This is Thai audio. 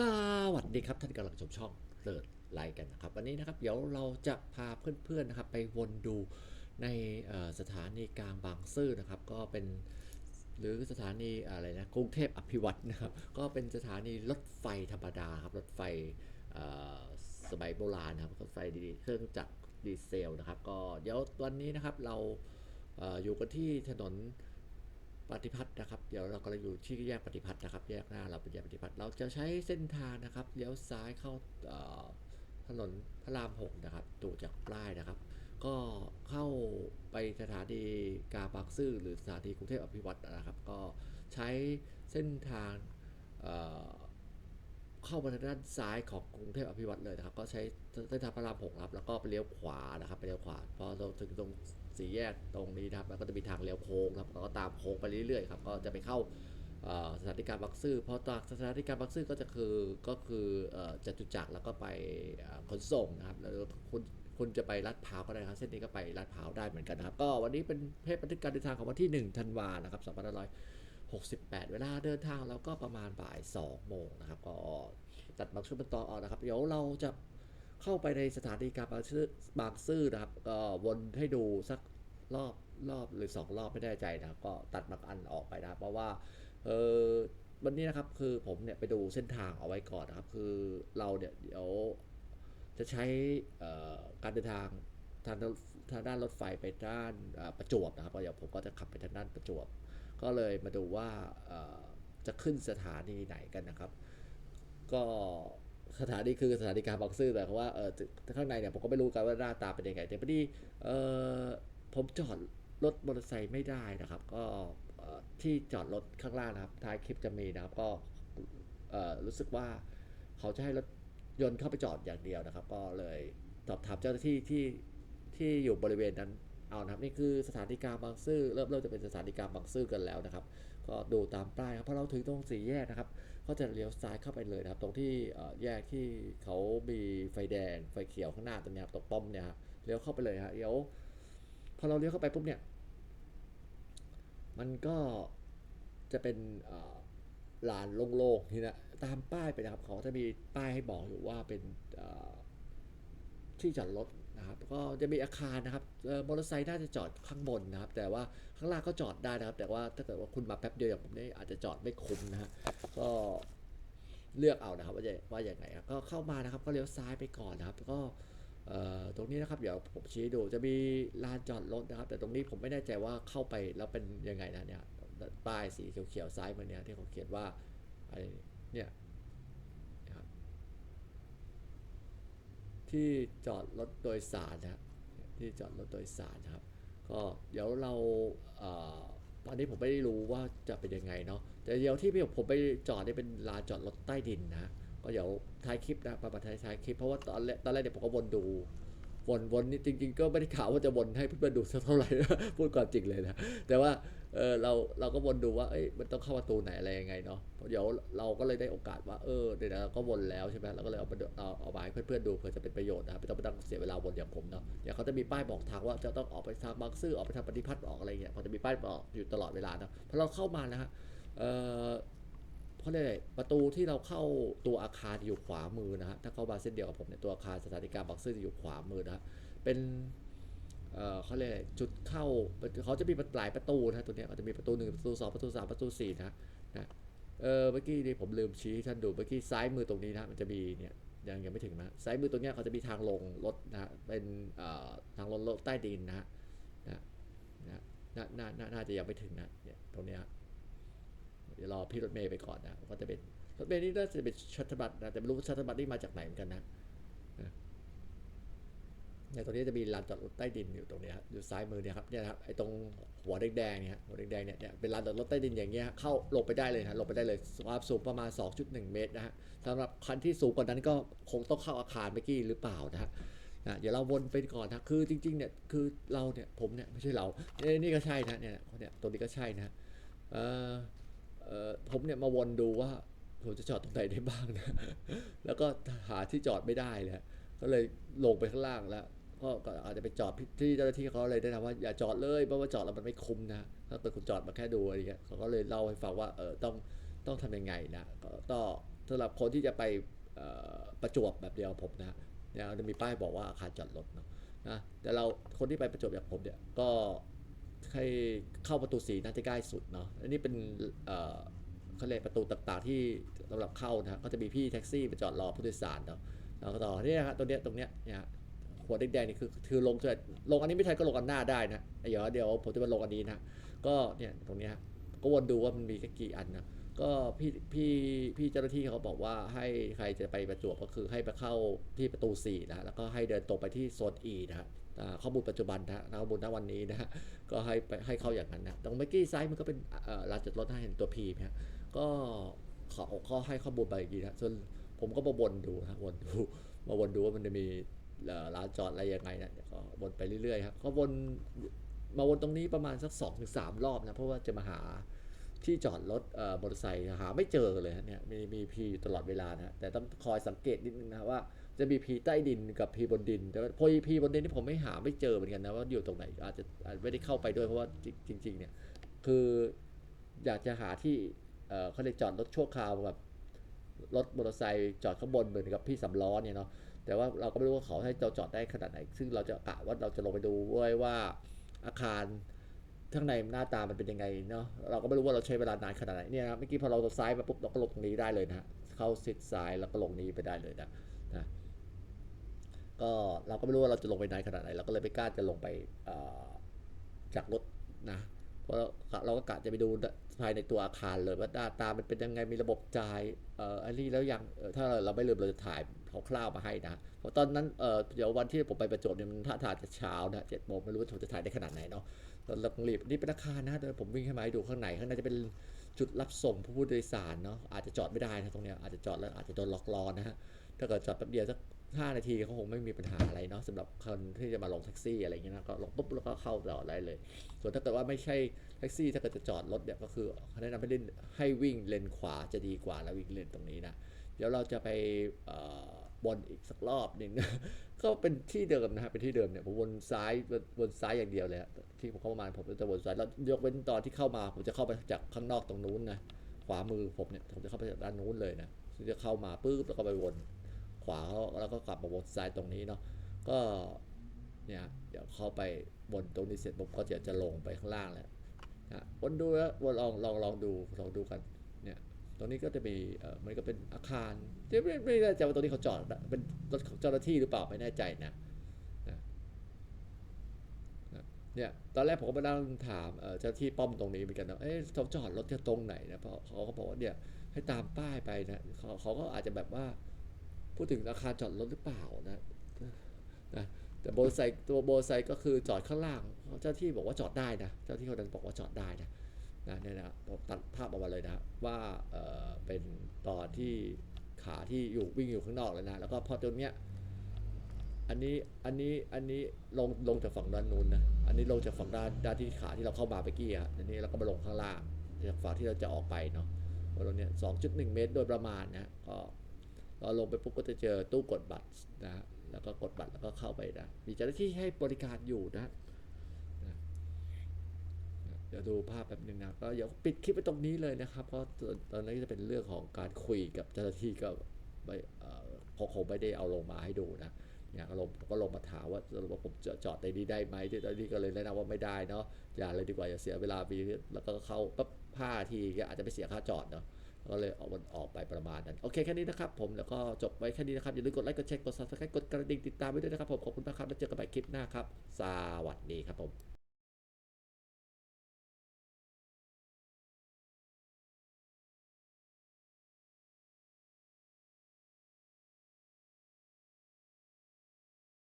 สวัสดีครับท่านกำลังชมช่องเลิศไลค์กันนะครับ วันนี้นะครับเดี๋ยวเราจะพาเพื่อนๆนะครับไปวนดูในสถานีกลางบางซื่อนะครับ ก็เป็นหรือสถานีอะไรนะกรุงเทพอภิวัตนะครับ ก็เป็นสถานีรถไฟธรรมดาครับรถไฟสมัยโบราณนะครับรถไฟดีเครื่องจักรดีเซลนะครับ ก็เดี๋ยววันนี้นะครับเราอออยู่กันที่ถนน ปฏิพัฒน์นะครับ เดี๋ยวเรากำลังอยู่ที่แยกปฏิพัฒน์นะครับ แยกหน้าเราเป็นแยกปฏิพัฒน์เราจะใช้เส้นทางนะครับเลี้ยวซ้ายเข้าถนนพระรามหกนะครับดูจากป้ายนะครับ ก็เข้าไปสถานีกาบางซื่อหรือสถานีกรุงเทพอภิวัตน์นะครับ ก็ใช้เส้นทางเเข้ามาทางด้านซ้ายของกรุงเทพอภิวัตน์เลยนะครับ ก็ใช้เส้นทางพระรามหกครับแล้วก็ไปเลี้ยวขวานะครับไปเลี้ยวขวาพอเราถึงตรง สี่แยกตรงนี้นะครับมันก็จะมีทางเลี้ยวโค้งครับแล้วก็ตามโค้งไปเรื่อยๆครับก็จะไปเข้าสถานีการบางซื่อพอจากสถานีการบางซื่อก็จะคือก็คืออ่อจตุจักรแล้วก็ไปขนส่งนะครับแล้วคุณคุณจะไปลาดพร้าวก็ได้ครับ เส้นนี้ก็ไปลาดพร้าวได้เหมือนกันนะครับ ก็วันนี้เป็นเพจบันทึกการเดินทางของวันที่ 1 ธันวานะครับ2568 เวลาเดินทางเราก็ประมาณบ่าย 2 โมงนะครับ ก็ตัดบางช่วงเป็นตอนออกนะครับ เดี๋ยวเราจะ เข้าไปในสถานีกลารบางซื่อบางซื่อนะครับก็วนให้ดูสักรอบรอบหรือ 2 รอบไม่แน่ใจนะครับ ก็ตัดบางอันออกไปนะเพราะว่าเออวันนี้นะครับคือผมเนี่ยไปดูเส้นทางเอาไว้ก่อนนะครับ คือเราเนี่ยเดี๋ยวจะใช้การเดินทางทางทางด้านรถไฟไปด้านประจวบนะครับเดี๋ยวผมก็จะขับไปทางด้านประจวบ ก็เลยมาดูว่าจะขึ้นสถานีไหนกันนะครับ ก็ สถานีคือสถานีกลารบางซื่อแต่ว่าเออข้างในเนี่ยผมก็ไม่รู้กันว่าหน้าตาเป็นยังไงแต่พอดีเออผมจอดรถมอเตอร์ไซค์ไม่ได้นะครับ ก็ที่จอดรถข้างล่างนะครับท้ายคลิปจะมีนะครับก็เออรู้สึกว่าเขาจะให้รถยนต์เข้าไปจอดอย่างเดียวนะครับ ก็เลยสอบถามเจ้าหน้าที่ที่ที่อยู่บริเวณนั้นเอานะครับนี่คือสถานีกลางบางซื่อเริ่มเริ่มจะเป็นสถานีกลางบางซื่อกันแล้วนะครับ ก็ดูตามป้ายครับเพอเราถึงตรงสี่แยกนะครับ ก็จะเลี้ยวซ้ายเข้าไปเลยนะครับ ตรงที่แยกที่เขามีไฟแดงไฟเขียวข้างหน้าตรงนี้ครับตรงป้อมเนี่ยฮะเลี้ยวเข้าไปเลยฮะเดี๋ยวพอเราเลี้ยวเข้าไปปุ๊บเนี่ย มันก็จะเป็นลานโล่งๆนี่นะตามป้ายไปนะครับเขาจะมีป้ายให้บอกอยู่ว่าเป็นที่จอดรถ นะครับก็จะมีอาคารนะครับมอเตอร์ไซค์น่าจะจอดข้างบนนะครับ แต่ว่าข้างล่างก็จอดได้นะครับ แต่ว่าถ้าเกิดว่าคุณมาแป๊บเดียวอย่างผมนี่อาจจะจอดไม่คุ้มนะฮะก็เลือกเอานะครับ ว่าจะว่าอย่างไงครับก็เข้ามานะครับ ก็เลี้ยวซ้ายไปก่อนนะครับก็ตรงนี้นะครับเดี๋ยวผมชี้ดูจะมีลานจอดรถนะครับ แต่ตรงนี้ผมไม่แน่ใจว่าเข้าไปแล้วเป็นยังไงนะเนี่ยป้ายสีเขียวๆซ้ายมือเนี่ยที่เขาเขียนว่าอะไรเนี่ยนะครับ ที่จอดรถโดยสารนะครับที่จอดรถโดยสารนะครับ ก็เดี๋ยวเราตอนนี้ผมไม่ได้รู้ว่าจะเป็นยังไงเนาะแต่เดี๋ยวที่ผมไปจอดเนี่ยเป็นลานจอดรถใต้ดินนะก็เดี๋ยวท้ายคลิปนะประมาณท้ายท้ายคลิปเพราะว่าตอนแรกตอนแรกเนี่ยผมก็วนดูวนวนนี่จริง ๆ ก็ไม่ได้ข่าวว่าจะวนให้เพื่อนๆดูสักเท่าไหร่พูดก่อนจริงเลยนะแต่ว่า เออเราเราก็วนดูว่าเอ้ยมันต้องเข้าประตูไหนอะไรยังไงเนาะเดี๋ยวเราก็เลยได้โอกาสว่าเออเดี๋ยวเราก็วนแล้วใช่ไหมเราก็เลยเอาไปเอาเอามาให้เพื่อนๆดูเผื่อจะเป็นประโยชน์นะครับไม่ต้องไปตั้งเสียเวลาวนอย่างผมเนาะเดี๋ยวเขาจะมีป้ายบอกทางว่าจะต้องออกไปทางบางซื่อออกไปทางปฏิพัฒน์ออกอะไรเงี้ยเขาจะมีป้ายบอกอยู่ตลอดเวลานะพอเราเข้ามานะฮะเออเพราะอะไรประตูที่เราเข้าตัวอาคารอยู่ขวามือนะฮะถ้าเข้ามาเส้นเดียวกับผมเนี่ยตัวอาคารสถานีการบางซื่อจะอยู่ขวามือนะฮะเป็น เอ่อเขาเรียกจุดเข้าเขาจะมีหลายประตูนะตัวเนี้ยเขาจะมีประตูหนึ่งประตูสองประตูสามประตูสี่นะนะเออเมื่อกี้นี่ผมลืมชี้ให้ท่านดูเมื่อกี้ซ้ายมือตรงนี้นะมันจะมีเนี่ยยังยังไม่ถึงนะซ้ายมือตรงเนี้ยเขาจะมีทางลงรถนะเป็นเอ่อทางลงรถใต้ดินนะฮะนะนะน่าน่าน่าจะยังไม่ถึงนะเนี่ยตรงเนี้ยเดี๋ยวรอพี่รถเมย์ไปก่อนนะก็จะเป็นรถเมย์นี่น่าจะเป็นชัตเตอร์บัตนะแต่ไม่รู้ว่าชัตเตอร์บัตนี่มาจากไหนเหมือนกันนะ เนี่ยตรงนี้จะมีลานจอดรถใต้ดินอยู่ตรงนี้ครับอยู่ซ้ายมือเนี่ยครับเนี่ยครับไอ้ตรงหัวแดงๆเนี่ยหัวแดงๆเนี่ยเนี่ยเป็นลานจอดรถใต้ดินอย่างเงี้ยเข้าหลงไปได้เลยนะลงไปได้เลยความสูงประมาณ 2.1 เมตรนะฮะสำหรับคันที่สูงกว่านั้นก็คงต้องเข้าอาคารเมื่อกี้หรือเปล่านะฮะนะเดี๋ยวเราวนไปก่อนนะคือจริงๆเนี่ยคือเราเนี่ยผมเนี่ยไม่ใช่เราเอ้ยนี่ก็ใช่นะเนี่ยเนี่ยตรงนี้ก็ใช่นะเออเอ่อผมเนี่ยมาวนดูว่าผมจะจอดตรงไหนได้บ้างนะ แล้วก็หาที่จอดไม่ได้เลย ก็เลยลงไปข้างล่างแล้ว ก็ก็อาจจะไปจอดที่เจ้าหน้าที่เขาเลยแนะนำว่าอย่าจอดเลยเพราะว่าจอดแล้วมันไม่คุ้มนะถ้าเกิดคุณจอดมาแค่ดูอะไรเงี้ยเขาก็เลยเล่าให้ฟังว่าเออต้องต้องทำยังไงนะก็ต้องสำหรับคนที่จะไปประจวบแบบเดียวผมนะเนี่ยจะมีป้ายบอกว่าอาคารจอดรถเนาะนะแต่เราคนที่ไปประจวบแบบผมเนี่ยก็ให้เข้าประตูสีน่าจะใกล้สุดเนาะอันนี้เป็นเอ่อเขาเรียกประตูต่างๆที่สำหรับเข้านะก็จะมีพี่แท็กซี่ไปจอดรอผู้โดยสารเนาะแล้วก็ต่อเนี่ยฮะตรงเนี้ยตรงเนี้ยเนี่ย หัวแดงๆนี่คือคือลงเสร็จลงอันนี้ไม่ทันก็ลงอันหน้าได้นะเดี๋ยวเดี๋ยวผมจะมาลงอันนี้นะก็เนี่ยตรงนี้ฮะก็วนดูว่ามันมีแค่กี่อันนะก็พี่พี่พี่เจ้าหน้าที่เขาบอกว่าให้ใครจะไปประจวบก็คือให้ไปเข้าที่ประตู4นะฮะแล้วก็ให้เดินตรงไปที่โซน E นะฮะข้อมูลปัจจุบันนะข้อมูลณวันนี้นะฮะก็ให้ไปให้เข้าอย่างนั้นนะตรงเมื่อกี้ซ้ายมันก็เป็นลานจอดรถให้เห็นตัว P นะก็เขาก็ให้ข้อมูลไปอีกทีนะส่วนผมก็มาวนดูนะวนดูมาวนดูว่ามันจะมี เอ่อลานจอดอะไรยังไงนะเดี๋ยวก็วนไปเรื่อยๆครับก็วนมาวนตรงนี้ประมาณสัก2-3ถึงสรอบนะเพราะว่าจะมาหาที่จอดรถเอ่อมอเตอร์ไซค์หาไม่เจอเลยเนี่ยมีมีพีอยู่ตลอดเวลานะฮะแต่ต้องคอยสังเกตนิดนึงนะว่าจะมีพีใต้ดินกับพีบนดิน แต่ว่าพอพีบนดินนี่ผมไม่หาไม่เจอเหมือนกันนะว่าอยู่ตรงไหนอาจจะไม่ได้เข้าไปด้วยเพราะว่าจริง ๆ เนี่ยคืออยากจะหาที่เอ่อเขาเรียจอดรถชั่วคราวแบบรถมอเตอร์ไซค์จอดข้างบนเหมือนกับพี่สำล้อเนี่ยเนาะ แต่ว่าเราก็ไม่รู้ว่าเขาให้เราจอดได้ขนาดไหน ซึ่งเราจะกะว่าเราจะลงไปดูด้วยว่าอาคารข้างในหน้าตามันเป็นยังไงเนาะเราก็ไม่รู้ว่าเราใช้เวลานานขนาดไหนเนี่ยนะเมื่อกี้พอเราซ้ายมาปุ๊บเราก็ลงตรงนี้ได้เลยนะเข้าซิดซ้ายแล้วก็ลงนี้ไปได้เลยนะนะก็เราก็ไม่รู้ว่าเราจะลงไปนานขนาดไหนเราก็เลยไม่กล้าจะลงไปจากรถนะ เพราะเราก็กะจะไปดูภายในตัวอาคารเลยว่าหน้าตามันเป็นยังไงมีระบบจ่ายเอ่ออันนี้แล้วยังถ้าเราไม่ลืมเราจะถ่ายคร่าวๆมาให้นะเพราะตอนนั้นเอ่อเดี๋ยววันที่ผมไปประจวบเนี่ยมันท่าทางจะเช้านะเจ็ดโมงไม่รู้ว่าผมจะถ่ายได้ขนาดไหนเนาะเราเราต้องรีบนี่เป็นอาคารนะเดี๋ยวผมวิ่งให้มาให้ดูข้างในข้างในจะเป็นจุดรับส่งผู้โดยสารเนาะอาจจะจอดไม่ได้นะตรงเนี้ยอาจจะจอดแล้วอาจจะโดนล็อกล้อนะฮะ ถ้าเกิดจอดแป๊บเดียวสักห้านาทีเขาคงไม่มีปัญหาอะไรเนาะสำหรับคนที่จะมาลงแท็กซี่อะไรอย่างเงี้ยนะก็ลงปุ๊บแล้วก็เข้าจอดได้เลย ส่วนถ้าเกิดว่าไม่ใช่แท็กซี่ถ้าเกิดจะจอดรถเนี่ยก็คือแนะนำให้เล่นให้วิ่งเลนขวาจะดีกว่าแล้ววิ่งเลนตรงนี้นะเดี๋ยวเราจะไปเอ่อบนอีกสักรอบหนึ่งก็เป็นที่เดิมนะฮะเป็นที่เดิมเนี่ยผมวนซ้ายวนซ้ายอย่างเดียวเลยที่ผมเข้ามาผมจะวนซ้ายแล้วยกเว้นตอนที่เข้ามา ผมจะเข้าไปจากข้างนอกตรงนู้นนะขวามือผมเนี่ยผมจะเข้าไปจากด้านนู้นเลยนะจะเข้ามาปุ๊บแล้วก็ไปวน ขวาแล้วก็กลับมาวนซ้ายตรงนี้เนาะก็เนี่ยเดี๋ยวเข้าไปวนตรงนี้เสร็จผมก็จะจะลงไปข้างล่างแล้วนะวนดูแล้ววนลองลองลองดูลองดูกันเนี่ยตรงนี้ก็จะมีเอ่อมันก็เป็นอาคารที่ไม่ไม่แน่ใจว่าตรงนี้เขาจอดเป็นรถของเจ้าหน้าที่หรือเปล่าไม่แน่ใจนะเนี่ยตอนแรกผมก็มานั่งถามเอ่อเจ้าหน้าที่ป้อมตรงนี้เหมือนกันนะเอ๊ะเขาจอดรถจะตรงไหนนะเพราะเขาก็บอกว่าเนี่ยให้ตามป้ายไปนะเขาเขาก็อาจจะแบบว่า พูดถึงอาคารจอดรถหรือเปล่านะนะแต่โบไซค์ตัวโบไซค์ก็คือจอดข้างล่าง เจ้าที่บอกว่าจอดได้นะ เจ้าที่คนนั้นบอกว่าจอดได้นะนะเนี่ยนะผมตัดภาพออกมาเลยนะว่าเออเป็นตอนที่ขาที่อยู่วิ่งอยู่ข้างนอกเลยนะแล้วก็พอตรงเนี้ยอันนี้อันนี้อันนี้ลงลงจากฝั่งด้านนู้นนะอันนี้ลงจากฝั่งด้านด้านที่ขาที่เราเข้ามาไปกี้อะอันนี้เราก็มาลงข้างล่างจากฝั่งที่เราจะออกไปเนาะตรงเนี้ยสองจุดหนึ่งเมตรโดยประมาณนะก็ เราลงไปปุ๊บก็จะเจอตู้กดบัตรนะฮะแล้วก็กดบัตรแล้วก็เข้าไปนะมีเจ้าหน้าที่ให้บริการอยู่นะเดี๋ยวดูภาพแป๊บนึงนะก็เดี๋ยวปิดคลิปไปตรงนี้เลยนะครับ เพราะตอนตอนี้จะเป็นเรื่องของการคุยกับเจ้าหน้าที่ก็ไม่เออคงไม่ได้เอาลงมาให้ดูนะเนี่ยก็ลงก็ลงมาถามว่าว่าผมจะจอดในนี้ได้ไหมที่เจ้าหน้าที่ก็เลยแนะนำว่าไม่ได้เนาะอย่าเลยดีกว่าอย่าเสียเวลาปีแล้วก็เข้าปั๊บผ้าทีก็อาจจะไปเสียค่าจอดเนาะ ก็เลยออกมันออกไปประมาณนั้น โอเคแค่นี้นะครับผมแล้วก็จบไว้แค่นี้นะครับ อย่าลืมกดไลค์กดแชร์กดซับสไครต์กดกระดิ่งติดตามไว้ด้วยนะครับผมขอบคุณมากครับแล้วเจอกันใหม่คลิปหน้าครับ สวัสดีครับผม